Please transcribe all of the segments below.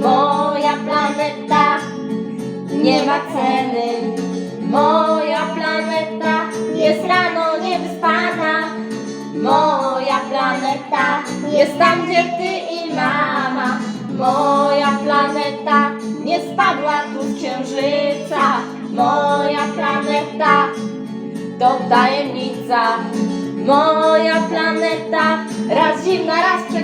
Moja planeta nie ma ceny. Moja planeta jest rano niewyspana. Moja planeta jest tam, gdzie ty i mama. Moja planeta nie spadła tu z księżyca. Moja planeta to tajemnica. Moja planeta raz zimna, raz przegrzana.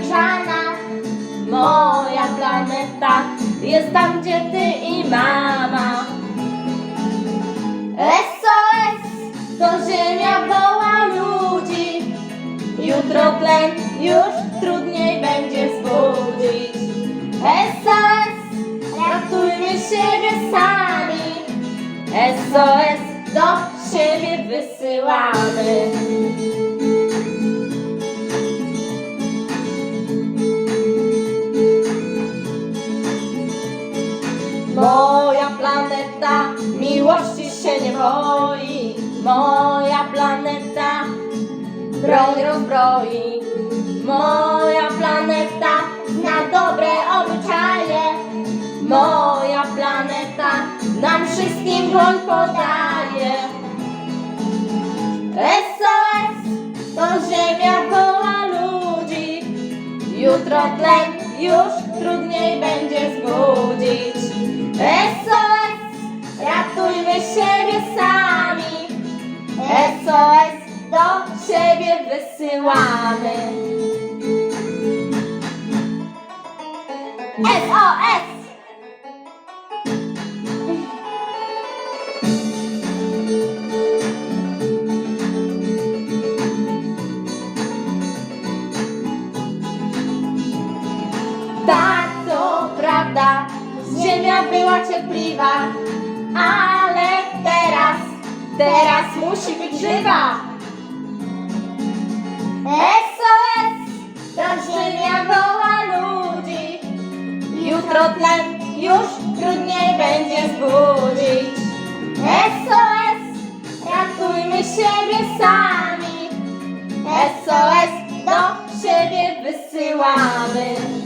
Tam, gdzie ty i mama. SOS to ziemia woła ludzi. Jutro tlen już trudniej będzie wzbudzić. SOS ratujmy siebie sami. SOS do siebie wysyłamy. Miłości się nie boi. Moja planeta broń rozbroi. Moja planeta zna dobre obyczaje. Moja planeta nam wszystkim broń podaje. SOS to ziemia woła ludzi. Jutro tlen już wysyłamy. SOS! Tak, to prawda, ziemia była cierpliwa, ale teraz, teraz musi być żywa. SOS, to ziemia woła ludzi, jutro tlen już trudniej będzie zbudzić. SOS, ratujmy siebie sami, SOS do siebie wysyłamy.